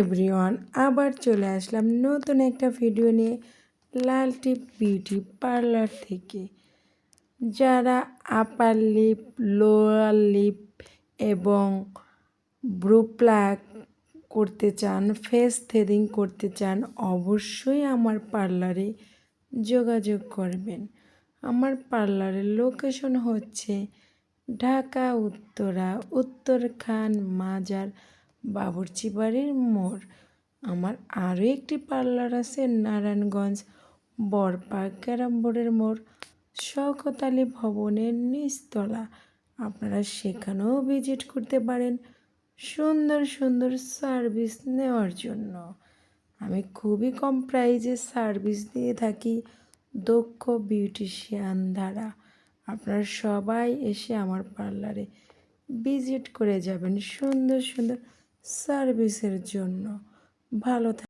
Everyone আবার চলে আসলাম নতুন একটা ভিডিও নিয়ে লাল টিপ বিউটি পার্লার থেকে। যারা আপার লিপ লোয়ার লিপ এবং ব্রু প্লাক করতে চান ফেস থ্রেডিং করতে চান, অবশ্যই আমার পার্লারে যোগাযোগ করবেন। আমার পার্লারের লোকেশন হচ্ছে ঢাকা, উত্তরা, উত্তরখান, মাজার বাবুর্চি বাড়ির মোড়। আমার আরও একটি পার্লার আছে নারায়ণগঞ্জ বরপাক ক্যারাম বোর্ডের মোড়, শওকত আলী ভবনের নিচতলা। আপনারা সেখানেও ভিজিট করতে পারেন সুন্দর সুন্দর সার্ভিস নেওয়ার জন্য। আমি খুবই কম প্রাইজে সার্ভিস দিয়ে থাকি দক্ষ বিউটিশিয়ান দ্বারা। আপনারা সবাই এসে আমার পার্লারে ভিজিট করে যাবেন সুন্দর সুন্দর সার্ভিসের জন্য। ভালো থাক